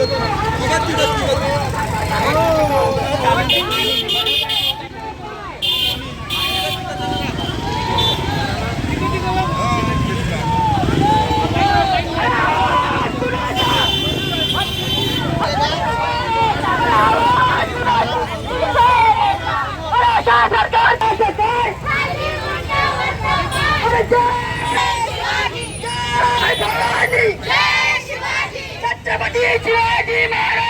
Chhatrapati Aquí, aquí, aquí, aquí,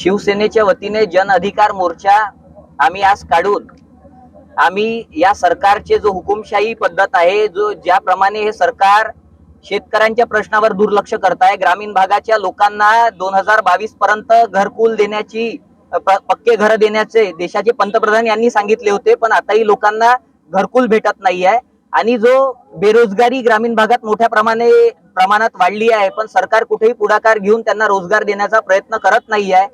शिवसेनेच्या वतीने जन अधिकार मोर्चा आम्ही आज काढून आम्ही या सरकारचे जो हुकुमशाही पद्धत आहे जो ज्याप्रमाणे हे सरकार शेतकऱ्यांच्या प्रश्नावर दुर्लक्ष करत आहे ग्रामीण भागाच्या लोकांना दोन हजार बावीस पर्यंत घरकुल देण्याची प- पक्के घर देण्याचे देशाचे पंतप्रधान यांनी सांगितले होते पण आताही लोकांना घरकुल भेटत नाही आहे आणि जो बेरोजगारी ग्रामीण भागात मोठ्या प्रमाणे प्रमाणात वाढली आहे पण सरकार कुठेही पुढाकार घेऊन त्यांना रोजगार देण्याचा प्रयत्न करत नाही आहे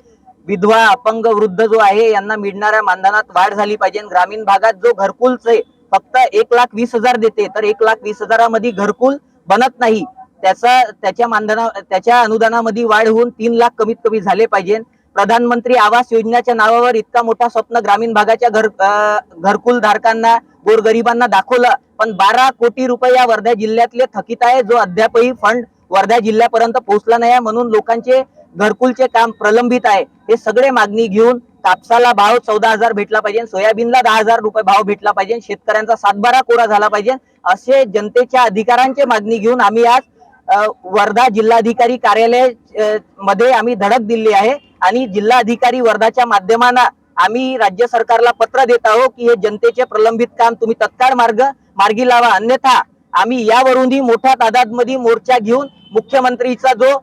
विधवा अपंग वृद्ध जो आहे यांना मिळणाऱ्या मानधनात वाढ झाली पाहिजे. ग्रामीण भागात जो घरकुलचे फक्त एक लाख वीस हजार देते तर एक लाख वीस हजारामध्ये घरकुल बनत नाही. त्याचा त्याच्या मानधना त्याच्या अनुदानामध्ये वाढ होऊन तीन लाख कमीत कमी झाले पाहिजे. प्रधानमंत्री आवास योजनेच्या नावावर इतका मोठा स्वप्न ग्रामीण भागाच्या घर घरकुल धारकांना गोरगरिबांना दाखवलं. पण बारा कोटी रुपये या वर्धा जिल्ह्यातले थकीत आहे जो अद्यापही फंड वर्धा जिल्ह्यापर्यंत पोहोचला नाही म्हणून लोकांचे घरकुलचे काम प्रलंबित आहे. हे सगळे मागणी घेऊन कापसाला भाव चौदा हजार भेटला पाहिजे सोयाबीनला दहा हजार रुपये भाव भेटला पाहिजे शेतकऱ्यांचा सातबारा कोरा झाला पाहिजे असे जनतेच्या अधिकारांची मागणी घेऊन आम्ही आज वर्धा जिल्हाधिकारी कार्यालयमध्ये आम्ही धडक दिली आहे आणि जिल्हाधिकारी वर्धाच्या माध्यमानं आम्ही राज्य सरकारला पत्र देत आहोत की हे जनतेचे प्रलंबित काम तुम्ही तत्काळ मार्ग मार्गी लावा. अन्यथा आम्ही यावरूनही मोठ्या तादादमध्ये मोर्चा घेऊन मुख्यमंत्रीचा जो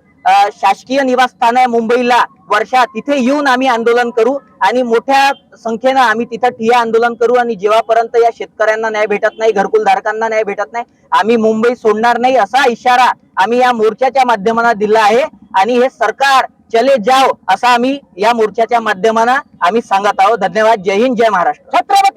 शासकीय निवासस्थान आहे मुंबईला वर्षा तिथे येऊन आम्ही आंदोलन करू आणि मोठ्या संख्येनं आम्ही तिथं ठिया आंदोलन करू आणि जेव्हापर्यंत या शेतकऱ्यांना न्याय भेटत नाही घरकुल धारकांना न्याय भेटत नाही आम्ही मुंबई सोडणार नाही असा इशारा आम्ही या मोर्चाच्या माध्यमानं दिला आहे आणि हे सरकार चले जाओ असा आम्ही या मोर्चाच्या माध्यमानं आम्ही सांगत आहोत. धन्यवाद. जय हिंद जय महाराष्ट्र. छत्रपती